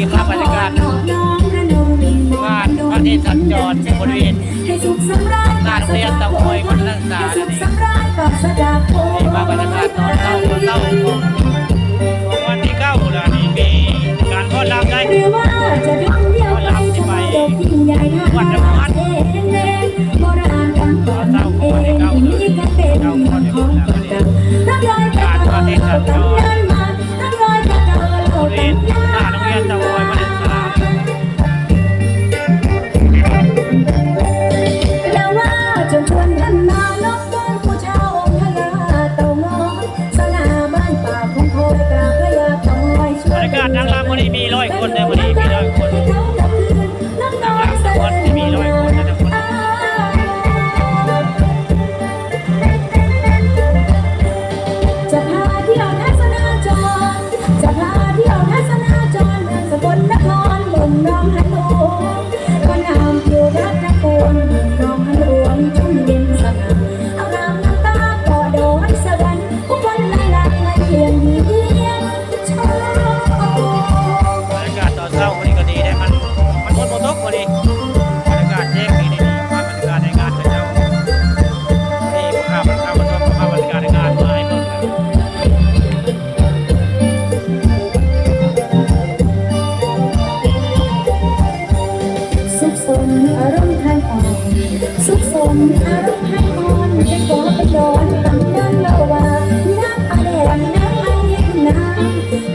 นี่ภาพบรรยากาศงานพระเทศสัญจรบริเวณหน้าโรงเรียนตางอยคนนักศึกษานี่นี่ภาพบรรยากาศตอนเล่าตอนเล่าของวันที่เก้าแล้วนี่มีการต้อนรับได้หรือว่าจะดังเดียวไปชมโลกยิ่งใหญ่ท่าทางเองโบราณคำก่อนเองมีกันเป็นของกันนักลอยกระเดินกำนันมานักลอยกระเดินบริเวณ น สุขสนอารมณ์ไทยอ่อนจะขอไปย้อนตั้งยันละว่าน้ำอะไรน้ำอะไรคุณนา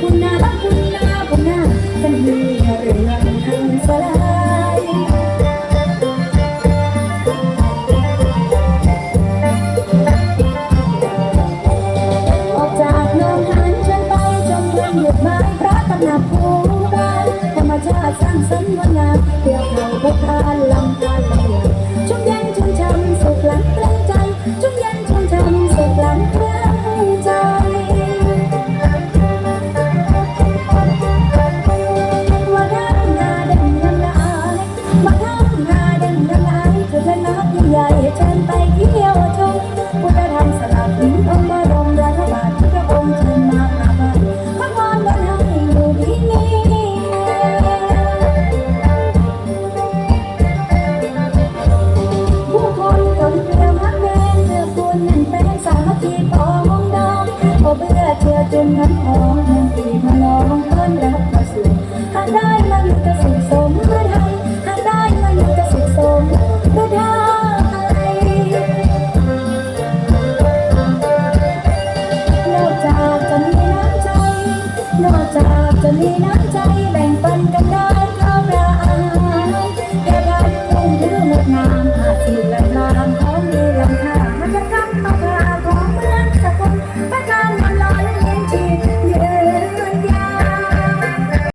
คุณนาคุณนาคุณนาเป็นเรือเรือทางสลายออกจากโนนหันจนไปจงเวียนหยุดไม้พระตำหนักภูบานธรรมชาติสร้างสรรค์งดงามเกี่ยว จนพัดหอมทั้งปีพนองเพื่อนรักประสุขหาได้มาอยู่จะสุขสมเพื่อไทยหาได้มาอยู่จะสุขสมเพื่อไทยนอกจากจะมีน้ำใจ นอกจากจะมีน้ำใจ